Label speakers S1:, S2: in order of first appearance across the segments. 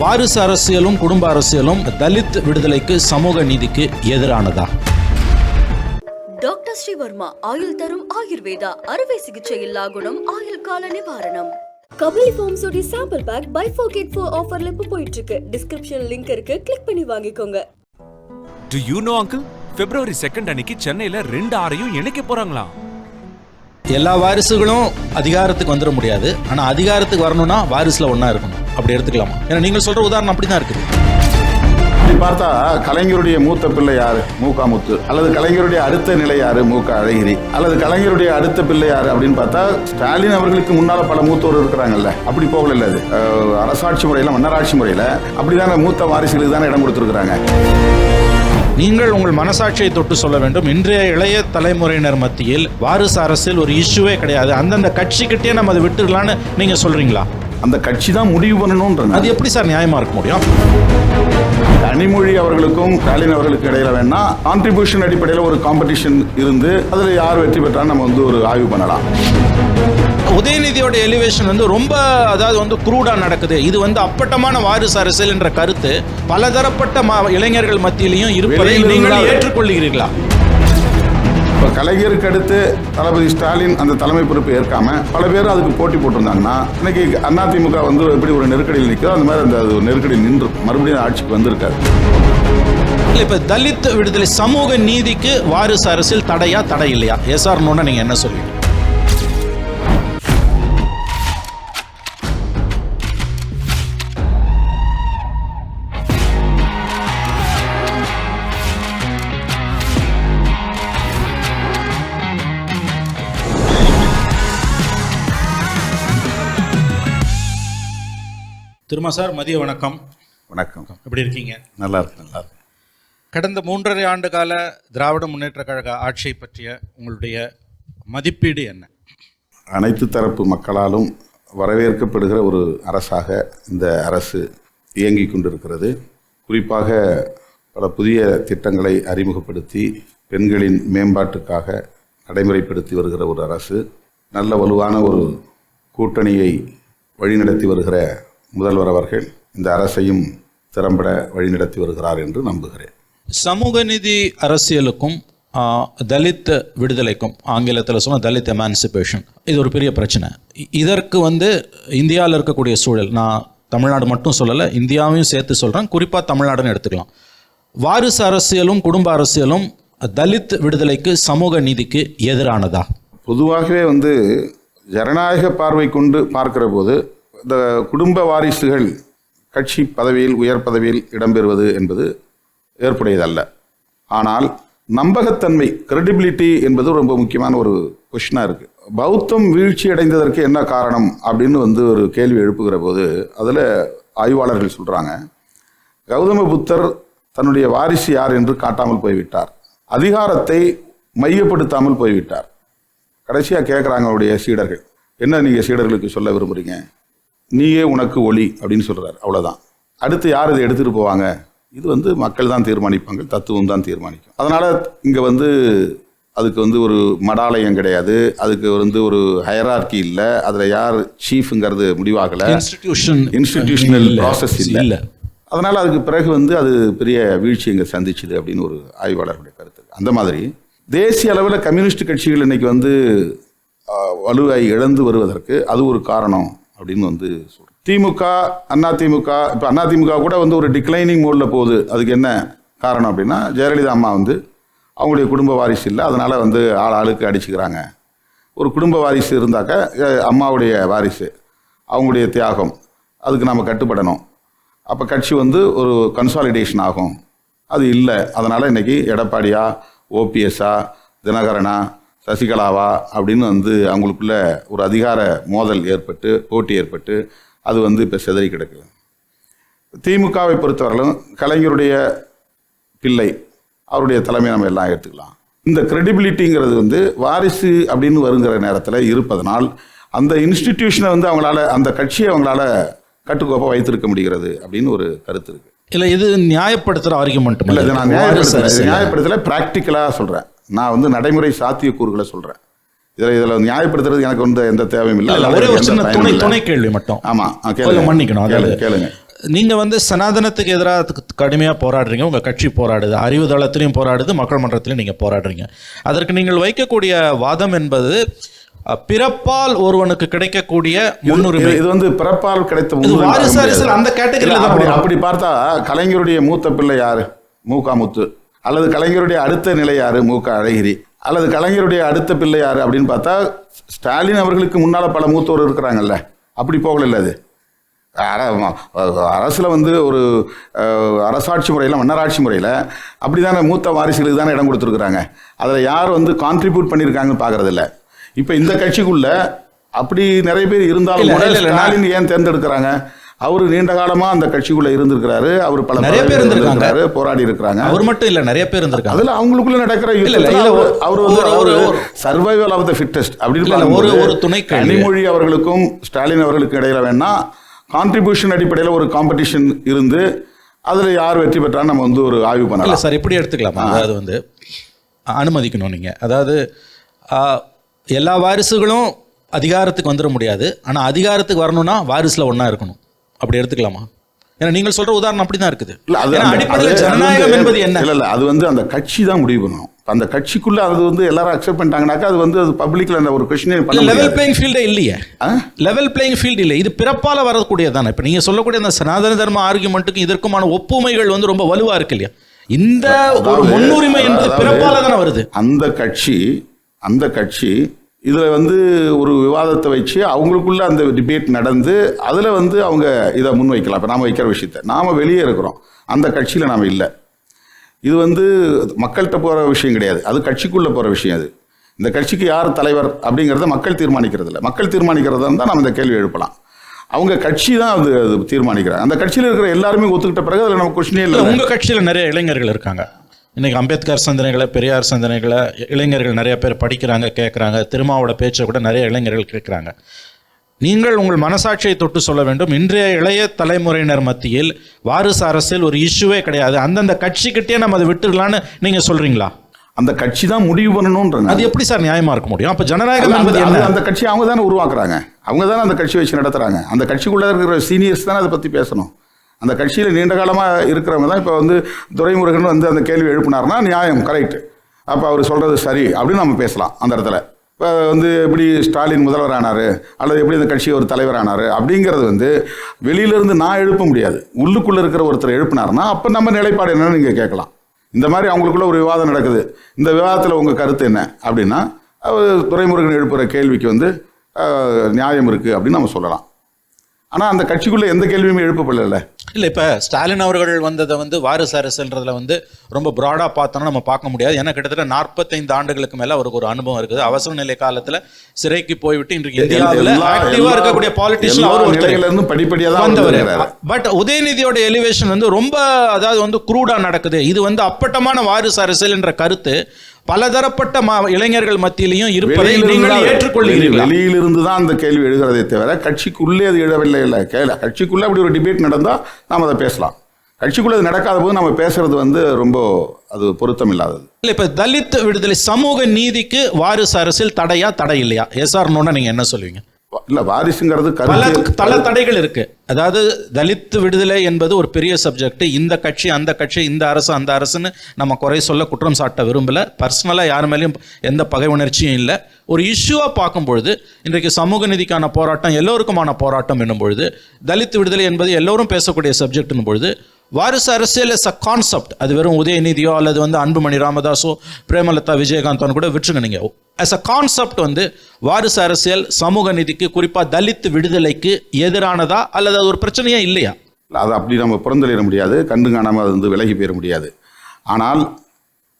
S1: வாரிசு அரசியலும் குடும்ப அரசியலும் தலித் விடுதலைக்கு சமூக நீதிக்கு எதிரானதா?
S2: டாக்டர் ஸ்ரீவர்மா ஆயுள் தரும் ஆயுர்வேதா அறுவை சிகிச்சை இல்லா குணம் ஆயுள் கால நிவாரணம். கபிலி ஃபார்ம்ஸோட sample pack buy four get four ஆஃபர்ல இப்போ போயிட்டு இருக்கு டிஸ்கிரிப்ஷன் லிங்க் இருக்கு. கிளிக் பண்ணி வாங்கிக்கோங்க.
S3: Do you know uncle February second அன்னைக்கு சென்னையில ரெண்டு ஆறையும் இணைக்க போறாங்களாம்.
S1: எல்லா வாரிசுகளும் அதிகாரத்துக்கு வந்துட முடியாது. ஆனா அதிகாரத்துக்கு வரணும்னா வாரிசுல ஒண்ணா இருக்கணும். அப்படி எடுத்துக்கலாமா? ஏன்னா நீங்கள் சொல்ற உதாரணம் அப்படிதான் இருக்குது.
S4: அப்படி பார்த்தா கலைஞருடைய மூத்த பிள்ளை யாரு? மூகா முத்து அல்லது கலைஞருடைய அடுத்த நிலை யாரு? மூகா அழகிரி. அல்லது கலைஞருடைய அடுத்த பிள்ளை யாரு அப்படின்னு பார்த்தா ஸ்டாலின் அவர்களுக்கு முன்னால பல மூத்தோர் இருக்கிறாங்கல்ல. அப்படி போகல இல்ல அது. அரசாட்சி முறையில மன்னராட்சி முறையில அப்படிதானே மூத்த வாரிசுகளுக்கு தானே இடம் கொடுத்துருக்காங்க
S1: நீங்கள் உங்கள் மனசாட்சியை தொட்டு சொல்ல வேண்டும். இன்றைய இளைய தலைமுறையினர் மத்தியில் வாரிசு அரசியல் ஒரு இஷ்யூவே கிடையாது. அந்தந்த கட்சிக்கிட்டே நம்ம அதை விட்டுடலான்னு நீங்க சொல்றீங்களா?
S4: அந்த கட்சி தான் முடிவு பண்ணணும்ன்றது.
S1: அது எப்படி சார் நியாயமா இருக்க முடியும்?
S4: கனிமொழி அவர்களுக்கும் ஸ்டாலின் அவர்களுக்கு இடையில வேணா கான்ட்ரிபியூஷன் அடிப்படையில் ஒரு காம்படிஷன் இருந்து அதுல யார் வெற்றி பெற்றாலும் நம்ம வந்து ஒரு ஆய்வு பண்ணலாம்.
S1: உதயநிதியோட எலிவேஷன் வந்து ரொம்ப அதாவது வந்து குரூடா நடக்குது. இது வந்து அப்பட்டமான வாரிசு அரசியல் என்ற கருத்து பலதரப்பட்ட இளைஞர்கள் மத்தியிலையும் இருப்பதை நீங்கள் ஏற்றுக்கொள்கிறீர்களா?
S4: இப்போ கலைஞருக்கு அடுத்து தளபதி ஸ்டாலின் அந்த தலைமை பொறுப்பு ஏற்காம பல பேர் அதுக்கு போட்டி போட்டிருந்தாங்கன்னா இன்னைக்கு அதிமுக வந்து எப்படி ஒரு நெருக்கடியில் நிற்கிறோ அந்த மாதிரி அந்த நெருக்கடியில் நின்று மறுபடியும் ஆட்சிக்கு வந்திருக்காரு
S1: இப்ப தலித் விடுதலை சமூக நீதிக்கு வாரிசு அரசியல் தடையா தடை இல்லையா? எஸ்ஆர் நீங்க என்ன சொல்லுவீங்க திருமா சார் மதிய வணக்கம்.
S4: வணக்கம்.
S1: எப்படி இருக்கீங்க?
S4: நல்லா இருக்கு நல்லா இருக்கு
S1: கடந்த மூன்றரை ஆண்டு கால திராவிட முன்னேற்ற கழக ஆட்சியை பற்றிய உங்களுடைய மதிப்பீடு என்ன?
S4: அனைத்து தரப்பு மக்களாலும் வரவேற்கப்படுகிற ஒரு அரசாக இந்த அரசு இயங்கிக் கொண்டிருக்கிறது. குறிப்பாக பல புதிய திட்டங்களை அறிமுகப்படுத்தி பெண்களின் மேம்பாட்டுக்காக நடைமுறைப்படுத்தி வருகிற ஒரு அரசு நல்ல வலுவான ஒரு கூட்டணியை வழிநடத்தி வருகிற முதல்வர் அவர்கள் இந்த அரசையும் திறம்பட வழிநடத்தி வருகிறார் என்று நம்புகிறேன். சமூக
S1: நீதி அரசியலுக்கும் தலித் விடுதலைக்கும் ஆங்கிலத்தில் சொன்ன தலித் எமான்சிபேஷன் இது ஒரு பெரிய பிரச்சனை. இதற்கு வந்து இந்தியாவில் இருக்கக்கூடிய சூழல் நான் தமிழ்நாடு மட்டும் சொல்லலை இந்தியாவையும் சேர்த்து சொல்கிறேன் குறிப்பாக தமிழ்நாடுன்னு எடுத்துக்கலாம். வாரிசு அரசியலும் குடும்ப அரசியலும் தலித் விடுதலைக்கு சமூக நீதிக்கு எதிரானதா?
S4: பொதுவாகவே வந்து ஜனநாயக பார்வை கொண்டு பார்க்கிற போது இந்த குடும்ப வாரிசுகள் கட்சி பதவியில் உயர் பதவியில் இடம்பெறுவது என்பது ஏற்புடையதல்ல. ஆனால் நம்பகத்தன்மை கிரெடிபிலிட்டி என்பது ரொம்ப முக்கியமான ஒரு கொஷினாக இருக்குது பௌத்தம் வீழ்ச்சி அடைந்ததற்கு என்ன காரணம் அப்படின்னு வந்து ஒரு கேள்வி எழுப்புகிற போது அதில் ஆய்வாளர்கள் சொல்கிறாங்க கௌதம புத்தர் தன்னுடைய வாரிசு யார் என்று காட்டாமல் போய்விட்டார். அதிகாரத்தை மையப்படுத்தாமல் போய்விட்டார். கடைசியாக கேட்குறாங்க அவருடைய சீடர்கள். என்ன நீங்கள் சீடர்களுக்கு சொல்ல விரும்புகிறீங்க நீயே உனக்கு ஒளி அப்படின்னு சொல்கிறார் அவ்வளோதான் அடுத்து யார் இதை எடுத்துகிட்டு போவாங்க? இது வந்து மக்கள் தான் தீர்மானிப்பாங்க. தத்துவம் தான் தீர்மானிக்கும். அதனால் இங்கே வந்து அதுக்கு வந்து ஒரு மடாலயம் கிடையாது. அதுக்கு வந்து ஒரு ஹயரார்கி இல்லை. அதில் யார் சீஃப்ங்கிறது முடிவாகலை.
S1: இன்ஸ்டிடியூஷன்
S4: இன்ஸ்டிடியூஷனல் ப்ராசஸ் இல்லை.
S1: இல்லை.
S4: அதனால அதுக்கு பிறகு வந்து அது பெரிய வீழ்ச்சி இங்கே சந்திச்சுது அப்படின்னு ஒரு ஆய்வாளர்களுடைய கருத்து. அந்த மாதிரி தேசிய அளவில் கம்யூனிஸ்ட் கட்சிகள் இன்னைக்கு வந்து வலுவை இழந்து வருவதற்கு அது ஒரு காரணம். அப்படின்னு வந்து சொல்கிறோம் திமுக அண்ணா திமுக இப்போ அண்ணா திமுக கூட வந்து ஒரு டிக்ளைனிங் மோடில் போகுது. அதுக்கு என்ன காரணம் அப்படின்னா ஜெயலலிதா அம்மா வந்து அவங்களுடைய குடும்ப வாரிசு இல்லை அதனால் வந்து ஆள் ஆளுக்கு அடிச்சுக்கிறாங்க. ஒரு குடும்ப வாரிசு இருந்தாக்க அம்மாவுடைய வாரிசு அவங்களுடைய தியாகம் அதுக்கு நம்ம கட்டுப்படணும். அப்போ கட்சி வந்து ஒரு கன்சாலிடேஷன் ஆகும். அது இல்லை. அதனால் இன்னைக்கு எடப்பாடியா ஓபிஎஸ்ஸா தினகரனா சசிகலாவா அப்படின்னு வந்து அவங்களுக்குள்ள ஒரு அதிகார மோதல் ஏற்பட்டு போட்டி ஏற்பட்டு அது வந்து இப்போ சிதறி கிடக்குது. திமுகவை பொறுத்தவரையிலும் கலைஞருடைய பிள்ளை அவருடைய தலைமை நம்ம எல்லாம் எடுத்துக்கலாம் இந்த கிரெடிபிலிட்டிங்கிறது வந்து வாரிசு அப்படின்னு வருங்கிற நேரத்தில் இருப்பதனால் அந்த இன்ஸ்டிடியூஷனை வந்து அவங்களால அந்த கட்சியை அவங்களால கட்டுக்கோப்பா வைத்திருக்க முடிகிறது அப்படின்னு ஒரு கருத்து இருக்கு.
S1: இல்லை இது நியாயப்படுத்துகிற ஆர்குமெண்ட்
S4: இல்ல இதை நான் நியாயப்படுத்தல ப்ராக்டிக்கலாக சொல்கிறேன் நான் வந்து நடைமுறை சாத்தியக்கூறுகளை சொல்கிறேன் இதில் இதில் நியாயப்படுத்துறது எனக்கு வந்து எந்த தேவையும் இல்லை.
S1: ஒரே ஒரு சின்ன துணை துணை கேள்வி மட்டும்.
S4: ஆமாம்
S1: கொஞ்சம் மன்னிக்கணும்
S4: கேளுங்க கேளுங்க.
S1: நீங்கள் வந்து சனாதனத்துக்கு எதிராக கடுமையாக போராடுறீங்க உங்கள் கட்சி போராடுது அறிவு தளத்திலையும் போராடுது மக்கள் மன்றத்திலையும் நீங்கள் போராடுறீங்க. அதற்கு நீங்கள் வைக்கக்கூடிய வாதம் என்பது பிறப்பால் ஒருவனுக்கு கிடைக்கக்கூடிய முன்னுரிமை.
S4: இது வந்து பிறப்பால் கிடைத்த
S1: வாரிசு அரசியல். அந்த category ல
S4: இல்ல,
S1: தான்
S4: அப்படி. அப்படி பார்த்தா கலைஞருடைய மூத்த பிள்ளை யாரு? மூகா முத்து. அல்லது கலைஞருடைய அடுத்த நிலை யாரு? மூக அழகிரி. அல்லது கலைஞருடைய அடுத்த பிள்ளை யாரு அப்படின்னு பார்த்தா ஸ்டாலின் அவர்களுக்கு முன்னால பல மூத்தோர் இருக்கிறாங்கல்ல. அப்படி போகல அது. அர- அரசுல வந்து ஒரு அரசாட்சி முறையில் மன்னராட்சி முறையில் அப்படி தானே மூத்த வாரிசுகளுக்கு தானே இடம் கொடுத்துருக்குறாங்க. அதில் யார் வந்து கான்ட்ரிபியூட் பண்ணியிருக்காங்கன்னு பார்க்கறதில்ல. இப்போ இந்த கட்சிக்குள்ள அப்படி நிறைய பேர் இருந்தாலும் ஸ்டாலின் ஏன் தேர்ந்தெடுக்கிறாங்க? அவரு நீண்ட காலமா அந்த கட்சிக்குள்ள இருந்திருக்கிறாரு. அவர் பல
S1: நிறைய பேர்.
S4: இருந்திருக்காரு, போராடி இருக்கிறாங்க
S1: அவர் மட்டும் இல்லை நிறைய பேர் இருந்திருக்காங்க.
S4: அதுல அவங்களுக்குள்ள நடக்கிற
S1: இல்ல,
S4: யுத்தத்துல
S1: இல்ல,
S4: அவரு- வந்து அவரு சர்வைவல் ஆஃப் த ஃபிட்டஸ்ட் அப்படின்னு
S1: ஒரு- ஒரு துணை.
S4: கனிமொழி அவர்களுக்கும் ஸ்டாலின் அவர்களுக்கும் இடையில வேணா கான்ட்ரிபியூஷன் அடிப்படையில் ஒரு காம்படிஷன் இருந்து அதுல யார் வெற்றி பெற்றான்னு நம்ம வந்து ஒரு ஆய்வு பண்ணலாம்.
S1: சார் இப்படி எடுத்துக்கலாமா. அதாவது வந்து அனுமதிக்கணும் நீங்கள் அதாவது எல்லா வாரிசுகளும் அதிகாரத்துக்கு வந்துட முடியாது. ஆனால் அதிகாரத்துக்கு வரணும்னா வாரிசில் ஒன்றா இருக்கணும். அப்படி எடுத்துக்கலாமா? ஏன்னா நீங்கள் சொல்கிற உதாரணம் அப்படி தான் இருக்குது.
S4: இல்ல அது
S1: அடிப்படையில் ஜனநாயகம் என்பது என்ன?
S4: இல்ல இல்ல அது வந்து அந்த கட்சி தான் முடிவு பண்ணணும் அந்த கட்சிக்குள்ள அது வந்து எல்லாரும் அக்செப்ட் பண்ணிட்டாங்கனாக்கா அது வந்து அது பப்ளிக்ல அந்த ஒரு கொஸ்டினே பண்ண
S1: லெவல் பிளேயிங் ஃபீல்டே இல்லையே.
S4: ஆ?
S1: லெவல் பிளேயிங் ஃபீல்டு இல்லை. இது பிறப்பால வரக்கூடியது தானே. இப்போ நீங்கள் சொல்லக்கூடிய அந்த சனாதன தர்ம ஆர்குமெண்ட்டுக்கும் இதற்குமான ஒப்புமைகள் வந்து ரொம்ப வலுவா இருக்கு இல்லையா? இந்த ஒரு முன்னுரிமை என்பது பிறப்பால தானே வருது.
S4: அந்த கட்சி அந்த கட்சி இதில் வந்து ஒரு விவாதத்தை வச்சு அவங்களுக்குள்ள அந்த டிபேட் நடந்து அதில் வந்து அவங்க இதை முன்வைக்கலாம். இப்போ நாம் வைக்கிற விஷயத்த. நாம் வெளியே இருக்கிறோம். அந்த கட்சியில் நாம் இல்லை. இது வந்து மக்கள்கிட்ட போகிற விஷயம் கிடையாது. அது கட்சிக்குள்ளே போகிற விஷயம் அது. இந்த கட்சிக்கு யார் தலைவர் அப்படிங்கிறத மக்கள் தீர்மானிக்கிறது இல்லை மக்கள் தீர்மானிக்கிறதா இருந்தால் நம்ம இந்த கேள்வி எழுப்பலாம். அவங்க கட்சி தான் அது அது தீர்மானிக்கிறாங்க. அந்த கட்சியில் இருக்கிற எல்லாருமே ஒத்துக்கிட்ட பிறகு அதில் நம்ம கொஸ்டினே
S1: இல்லை உங்கள் கட்சியில் நிறைய இளைஞர்கள் இருக்காங்க. இன்னைக்கு அம்பேத்கர் சிந்தனைகளை பெரியார் சிந்தனைகளை இளைஞர்கள் நிறைய பேர் படிக்கிறாங்க கேட்குறாங்க திருமாவோட பேச்சை கூட நிறைய இளைஞர்கள் கேட்குறாங்க நீங்கள் உங்கள் மனசாட்சியை தொட்டு சொல்ல வேண்டும். இன்றைய இளைய தலைமுறையினர் மத்தியில் வாரிசு அரசியல் ஒரு இஷ்யூவே கிடையாது. அந்தந்த கட்சிக்கிட்டே நம்ம அதை விட்டுடலான்னு நீங்க சொல்றீங்களா?
S4: அந்த கட்சி தான் முடிவு பண்ணணும்ன்றாங்க
S1: அது எப்படி சார் நியாயமா இருக்க முடியும்? அப்ப ஜனநாயகம் என்பது
S4: அந்த-
S1: என்ன?
S4: அந்த கட்சி அவங்க தானே உருவாக்குறாங்க. அவங்க தானே அந்த கட்சி வச்சு நடத்துறாங்க. அந்த கட்சிக்குள்ள இருக்கிற சீனியர்ஸ் தானே அதை பத்தி பேசணும். அந்த கட்சியில் நீண்ட காலமாக இருக்கிறவங்க தான் இப்போ வந்து துரைமுருகன் வந்து அந்த கேள்வி எழுப்பினார்னா நியாயம் கரெக்ட் அப்போ அவர் சொல்கிறது சரி அப்படின்னு நம்ம பேசலாம் அந்த இடத்துல. இப்போ வந்து எப்படி ஸ்டாலின் முதல்வர் ஆனார் அல்லது எப்படி இந்த கட்சி ஒரு தலைவர் ஆனார் அப்படிங்கிறது வந்து வெளியிலேருந்து நான் எழுப்ப முடியாது. உள்ளுக்குள்ளே இருக்கிற ஒருத்தர் எழுப்பினார்னா அப்போ நம்ம நிலைப்பாடு என்னன்னு நீங்கள் கேட்கலாம். இந்த மாதிரி அவங்களுக்குள்ள ஒரு விவாதம் நடக்குது. இந்த விவாதத்தில் உங்கள் கருத்து என்ன? அப்படின்னா துறைமுருகன் எழுப்புகிற கேள்விக்கு வந்து நியாயம் இருக்குது அப்படின்னு நம்ம சொல்லலாம். ஆனால் அந்த கட்சிக்குள்ள எந்த கேள்வியுமே எழுப்பப்படல.
S1: இல்லை இப்போ ஸ்டாலின் அவர்கள் வந்ததை வந்து வாரிசு அரசுன்றதுல வந்து ரொம்ப ப்ராடாக பார்த்தோம்னா நம்ம பார்க்க முடியாது. ஏன்னா கிட்டத்தட்ட நாற்பத்தைந்து ஆண்டுகளுக்கு மேலே அவருக்கு ஒரு அனுபவம் இருக்குது. அவசர நிலை காலத்தில் சிறைக்கு போய்விட்டு இன்றைக்கு இந்தியாவில் ஆக்டிவாக இருக்கக்கூடிய பாலிட்டிஷியன் அவர்
S4: நிலையில
S1: ஒருத்தர்
S4: இருந்தும் படிப்படியாக தான்
S1: வந்தவர். பட் உதயநிதியோட எலிவேஷன் வந்து ரொம்ப அதாவது வந்து குரூடா நடக்குது. இது வந்து அப்பட்டமான வாரிசு அரசியல் என்ற கருத்து. பலதரப்பட்ட இளைஞர்கள் மத்தியிலையும் இருப்பதை நீங்கள் ஏற்றுக்கொள்கிறீர்களா.
S4: வெளியிலிருந்து தான் அந்த கேள்வி எழுகிறதே தவிர கட்சிக்குள்ளே அது எழவில்லை இல்லை. கேள கட்சிக்குள்ளே அப்படி ஒரு டிபேட் நடந்தால் நாம் அதை பேசலாம். கட்சிக்குள்ளே அது நடக்காத போது நம்ம பேசுறது வந்து ரொம்ப அது பொருத்தம் இல்லாதது
S1: இல்ல இப்ப தலித் விடுதலை சமூக நீதிக்கு வாரிசு அரசியல் தடையா தடை இல்லையா? எஸ்ஆர் நீங்க என்ன சொல்லுவீங்க?
S4: இல்லை வாரிசுங்கிறது
S1: பல பல தடைகள் இருக்கு. அதாவது தலித்து விடுதலை என்பது ஒரு பெரிய சப்ஜெக்ட் இந்த கட்சி அந்த கட்சி இந்த அரசு அந்த அரசுன்னு நம்ம குறை சொல்ல குற்றம் சாட்ட விரும்பல. பர்சனலா யார் மேலேயும் எந்த பகை உணர்ச்சியும் இல்லை. ஒரு இஷ்யூவா பார்க்கும் பொழுது இன்றைக்கு சமூக நீதிக்கான போராட்டம் எல்லோருக்குமான போராட்டம் என்னும் பொழுது தலித் விடுதலை என்பது எல்லோரும் பேசக்கூடிய சப்ஜெக்ட்னும் பொழுது வாரிசு அரசியல் இஸ் அ கான்செப்ட் அது வெறும் உதயநிதியோ அல்லது வந்து அன்புமணி ராமதாஸோ பிரேமலதா விஜயகாந்தோன்னு கூட விட்டுருங்க நீங்கள் அஸ் அ கான்செப்ட் வந்து வாரிசு அரசியல் சமூக நீதிக்கு குறிப்பாக தலித் விடுதலைக்கு எதிரானதா அல்லது அது ஒரு பிரச்சனையே இல்லையா?
S4: அதை அப்படி நம்ம புறந்தளிட முடியாது. கண்டு காணாமல் அது வந்து விலகி போயிட முடியாது. ஆனால்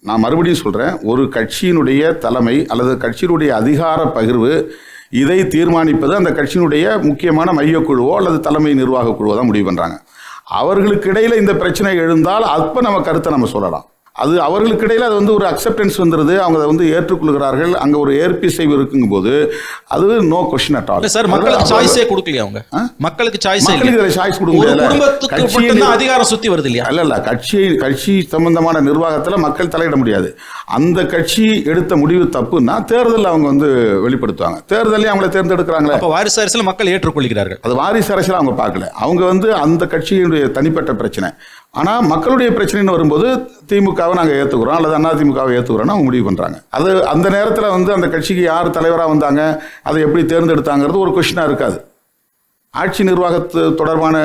S4: நான் மறுபடியும் சொல்கிறேன் ஒரு கட்சியினுடைய தலைமை அல்லது கட்சியினுடைய அதிகார பகிர்வு இதை தீர்மானிப்பது அந்த கட்சியினுடைய முக்கியமான மையக்குழுவோ அல்லது தலைமை நிர்வாக குழுவோ தான் முடிவு பண்ணுறாங்க அவர்களுக்கு இடையில இந்த பிரச்சனை எழுந்தால் அப்போ நம்ம கருத்தை நம்ம சொல்லலாம். அது அவர்களுக்கு இடையில அது வந்து ஒரு அக்செப்டன்ஸ் வந்துருது. அவங்க அதை வந்து ஏற்றுக்கொள்கிறார்கள். அங்கே ஒரு ஏற்பிசைவு இருக்குங்கும்போது அது நோ கொஸ்டின் அட் ஆல்
S1: இல்ல சார் மக்களுக்கு சாய்ஸே கொடுக்கலையா அவங்க? மக்களுக்கு சாய்ஸே
S4: மக்களுக்கு சாய்ஸ் கொடுக்க
S1: அதிகாரம் சுத்தி வருது இல்லையா?
S4: அல்ல இல்ல கட்சி கட்சி சம்பந்தமான நிர்வாகத்தில் மக்கள் தலையிட முடியாது. அந்த கட்சி எடுத்த முடிவு தப்புன்னா தேர்தலில் அவங்க வந்து வெளிப்படுத்துவாங்க. தேர்தலே அவங்கள தேர்ந்தெடுக்கிறாங்களே.
S1: அப்ப வாரிசு அரசியல் மக்கள் ஏற்றுக்கொள்கிறார்கள்.
S4: அது வாரிசு அரசியல் அவங்க பார்க்கல. அவங்க வந்து அந்த கட்சியினுடைய தனிப்பட்ட பிரச்சனை. ஆனால் மக்களுடைய பிரச்சனைன்னு வரும்போது திமுகவை நாங்கள் ஏற்றுக்கிறோம் அல்லது அண்ணா திமுகவை ஏற்றுக்குறோம்னா அவங்க முடிவு பண்ணுறாங்க அது அந்த நேரத்தில் வந்து அந்த கட்சிக்கு யார் தலைவராக வந்தாங்க அதை எப்படி தேர்ந்தெடுத்தாங்கிறது ஒரு கொஷினாக இருக்காது. ஆட்சி நிர்வாகத்து தொடர்பான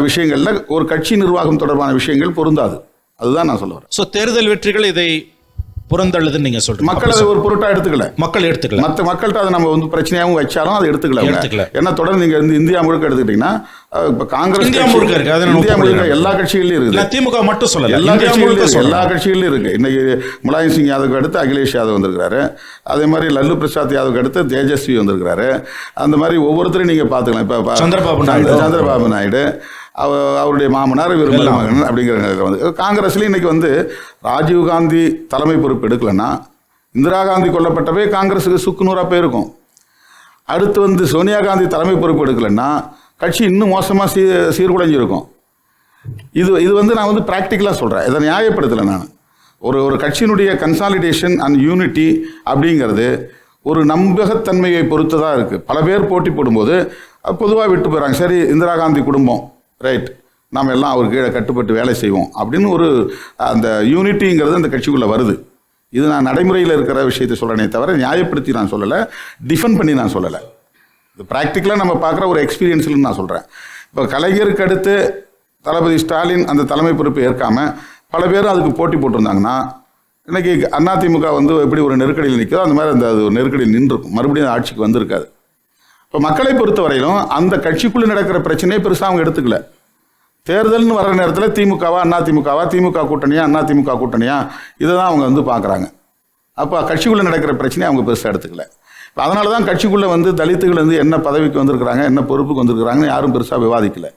S4: விஷயங்களில் ஒரு கட்சி நிர்வாகம் தொடர்பான விஷயங்கள் பொருந்தாது. அதுதான் நான் சொல்ல வரேன்.
S1: தேர்தல் வெற்றிகள் இதை புறந்தள்ளுதுன்னு நீங்க சொல்றீங்க.
S4: மக்கள் அதை ஒரு பொருட்டா எடுத்துக்கல.
S1: மக்கள் எடுத்துக்கல.
S4: மற்ற மக்கள்கிட்ட அதை நம்ம வந்து பிரச்சனையாகவும் வச்சாலும் அதை எடுத்துக்கல.
S1: எடுத்துக்கல.
S4: ஏன்னா தொடர்ந்து நீங்க வந்து இந்தியா முழுக்க எடுத்துக்கிட்டீங்கன்னா இப்ப காங்கிரஸ்
S1: இந்தியா முழுக்க இருக்கு, அதை
S4: இந்தியா முழுக்க. எல்லா கட்சிகளிலும் இருக்குது.
S1: இல்ல திமுக மட்டும் சொல்லல.
S4: எல்லா கட்சிகளிலும் இருக்கு எல்லா கட்சிகளிலும் இருக்கு இன்னைக்கு முலாயம் சிங் யாதவுக்கு அடுத்து அகிலேஷ் யாதவ் வந்திருக்கிறாரு. அதே மாதிரி லல்லு பிரசாத் யாதவுக்கு அடுத்து தேஜஸ்வி வந்திருக்கிறாரு. அந்த மாதிரி ஒவ்வொருத்தரையும் நீங்க பாத்துக்கலாம் இப்ப
S1: சந்திரபாபு
S4: சந்திர-
S1: நாயுடு.
S4: சந்திரபாபு நாயுடு. அவருடைய மாமனார் இவர். மருமகன் அப்படிங்கிற நிலையில வந்து காங்கிரஸ்ல இன்னைக்கு வந்து ராஜீவ் காந்தி தலைமை பொறுப்பு எடுக்கலன்னா இந்திரா காந்தி கொல்லப்பட்டவே காங்கிரஸுக்கு சுக்குநூறா போயிருக்கும். அடுத்து வந்து சோனியா காந்தி தலைமை பொறுப்பு எடுக்கலன்னா கட்சி இன்னும் மோசமாக சீ சீர்குலைஞ்சிருக்கும். இது இது வந்து நான் வந்து ப்ராக்டிக்கலாக சொல்கிறேன் இதை நியாயப்படுத்தலை நான். ஒரு ஒரு கட்சியினுடைய கன்சாலிடேஷன் அண்ட் யூனிட்டி அப்படிங்கிறது ஒரு நம்பகத்தன்மையை பொறுத்து தான் இருக்குது பல பேர் போட்டி போடும்போது பொதுவாக விட்டு போகிறாங்க சரி இந்திரா காந்தி குடும்பம். ரைட் நாம் எல்லாம் அவர் கீழே கட்டுப்பட்டு வேலை செய்வோம். அப்படின்னு ஒரு அந்த யூனிட்டிங்கிறது அந்த கட்சிக்குள்ளே வருது. இது நான் நடைமுறையில் இருக்கிற விஷயத்தை சொல்கிறேனே தவிர நியாயப்படுத்தி நான் சொல்லலை. டிஃபெண்ட் பண்ணி நான் சொல்லலை. இது ப்ராக்டிக்கலாக நம்ம பார்க்குற ஒரு எக்ஸ்பீரியன்ஸ்லன்னு நான் சொல்கிறேன் இப்போ கலைஞருக்கு அடுத்து தளபதி ஸ்டாலின் அந்த தலைமை பொறுப்பு ஏற்காமல் பல பேர் அதுக்கு போட்டி போட்டிருந்தாங்கன்னா இன்றைக்கி அதிமுக வந்து எப்படி ஒரு நெருக்கடியில் நிற்கிறதோ அந்த மாதிரி அந்த நெருக்கடியில் நின்றுருக்கும் மறுபடியும் ஆட்சிக்கு வந்திருக்காது. இப்போ மக்களை பொறுத்தவரையிலும் அந்த கட்சிக்குள்ளே நடக்கிற பிரச்சனையை பெருசாக அவங்க எடுத்துக்கல. தேர்தல்னு வர நேரத்தில் திமுகவா அண்ணா திமுகவா திமுக கூட்டணியா அண்ணா திமுக கூட்டணியா? இதை தான் அவங்க வந்து பார்க்குறாங்க அப்போ கட்சிக்குள்ளே நடக்கிற பிரச்சனையை அவங்க பெருசாக எடுத்துக்கல. இப்போ அதனால தான் கட்சிக்குள்ளே வந்து தலித்துகள் வந்து என்ன பதவிக்கு வந்திருக்கிறாங்க என்ன பொறுப்புக்கு வந்திருக்கிறாங்கன்னு யாரும் பெருசாக விவாதிக்கல.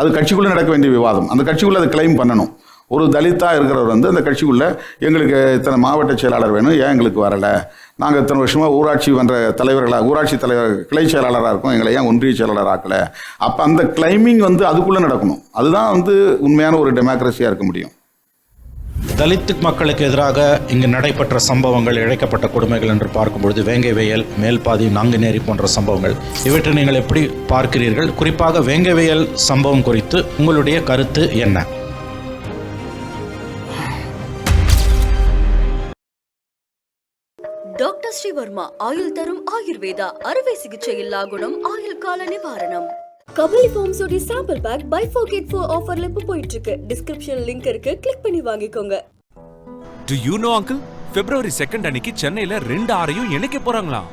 S4: அது கட்சிக்குள்ளே நடக்க வேண்டிய விவாதம். அந்த கட்சிக்குள்ளே அதை கிளைம் பண்ணணும். ஒரு தலித்தாக இருக்கிறவர் வந்து அந்த கட்சிக்குள்ளே எங்களுக்கு இத்தனை மாவட்ட செயலாளர் வேணும் ஏன் எங்களுக்கு வரலை? நாங்கள் இத்தனை வருஷமாக ஊராட்சி மன்ற தலைவர்களாக ஊராட்சி தலைவர் கிளை செயலாளராக இருக்கும் எங்களை ஏன் ஒன்றிய செயலாளர் ஆக்கலை அப்போ அந்த கிளைமிங் வந்து அதுக்குள்ளே நடக்கணும். அதுதான் வந்து உண்மையான ஒரு டெமோக்ரஸியாக இருக்க முடியும்.
S1: தலித்து மக்களுக்கு எதிராக இங்கு நடைபெற்ற சம்பவங்கள் இழைக்கப்பட்ட கொடுமைகள் என்று பார்க்கும்பொழுது வேங்கை வயல் மேல்பாதி நாங்குநேரி போன்ற சம்பவங்கள். இவற்றை நீங்கள் எப்படி பார்க்கிறீர்கள்? குறிப்பாக வேங்கை வயல் சம்பவம் குறித்து உங்களுடைய கருத்து என்ன?
S2: ஸ்ரீவர்மா ஆயுள் தரும் ஆயுர்வேதா அறுவை சிகிச்சை இல்லா குணம் ஆயுள் கால நிவாரணம். Kabali ஃபார்ம்ஸோட sample pack buy four get four ஆஃபர்ல இப்போ போயிட்டு இருக்கு டிஸ்கிரிப்ஷன் லிங்க் இருக்கு. கிளிக் பண்ணி வாங்கிக்கோங்க.
S3: Do you know uncle February second அன்னைக்கு சென்னையில ரெண்டு ஆறையும் இணைக்க போறாங்களாம்.